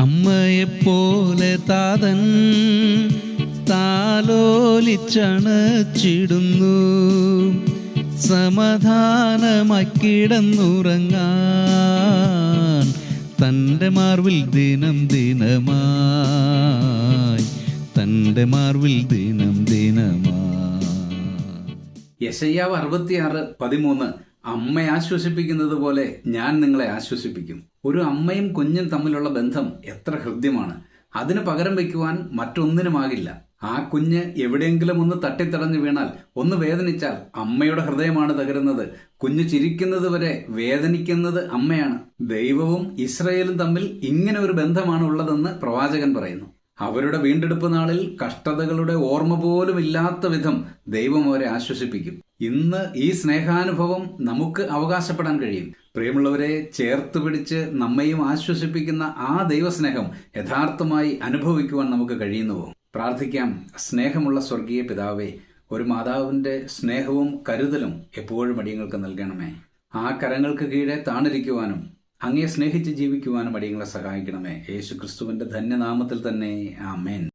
അമ്മയെപ്പോലെ താതൻ താലോലിച്ചണച്ചിടുന്നു. സമാധാനമാക്കിടന്നുറങ്ങാൻ തന്റെ മാർവിൽ ദിനം ദിനമായി. തന്റെ മാർവിൽ ദിനം ദിനമായി. യശയ്യാവ് അറുപത്തിയാറ് പതിമൂന്ന് അമ്മ ആശ്വസിപ്പിക്കുന്നത് പോലെ ഞാൻ നിങ്ങളെ ആശ്വസിപ്പിക്കും. ഒരു അമ്മയും കുഞ്ഞും തമ്മിലുള്ള ബന്ധം എത്ര ഹൃദ്യമാണ്. അതിന് പകരം വയ്ക്കുവാൻ മറ്റൊന്നിനുമാകില്ല ആ കുഞ്ഞ് എവിടെയെങ്കിലും ഒന്ന് തട്ടിത്തടഞ്ഞു വീണാൽ ഒന്ന് വേദനിച്ചാൽ അമ്മയുടെ ഹൃദയമാണ് തകരുന്നത്. കുഞ്ഞ് ചിരിക്കുന്നത് വരെ വേദനിക്കുന്നത് അമ്മയാണ്. ദൈവവും ഇസ്രയേലും തമ്മിൽ ഇങ്ങനെ ഒരു ബന്ധമാണ് ഉള്ളതെന്ന് പ്രവാചകൻ പറയുന്നു. അവരുടെ വീണ്ടെടുപ്പ് നാളിൽ കഷ്ടതകളുടെ ഓർമ്മ പോലും ഇല്ലാത്ത വിധം ദൈവം അവരെ ആശ്വസിപ്പിക്കും. ഇന്ന് ഈ സ്നേഹാനുഭവം നമുക്ക് അവകാശപ്പെടാൻ കഴിയും. പ്രിയമുള്ളവരെ ചേർത്ത് പിടിച്ച് നമ്മയും ആശ്വസിപ്പിക്കുന്ന ആ ദൈവസ്നേഹം യഥാർത്ഥമായി അനുഭവിക്കുവാൻ നമുക്ക് കഴിയുന്നുവോ? പ്രാർത്ഥിക്കാം. സ്നേഹമുള്ള സ്വർഗീയ പിതാവേ ഒരു മാതാവിന്റെ സ്നേഹവും കരുതലും എപ്പോഴും അടിയങ്ങൾക്ക് നൽകണമേ. ആ കരങ്ങൾക്ക് കീഴെ താണിരിക്കുവാനും അങ്ങയെ സ്നേഹിച്ച് ജീവിക്കുവാനും അടിയങ്ങളെ സഹായിക്കണമേ. യേശു ക്രിസ്തുവിന്റെ ധന്യനാമത്തിൽ തന്നെ. ആമേൻ.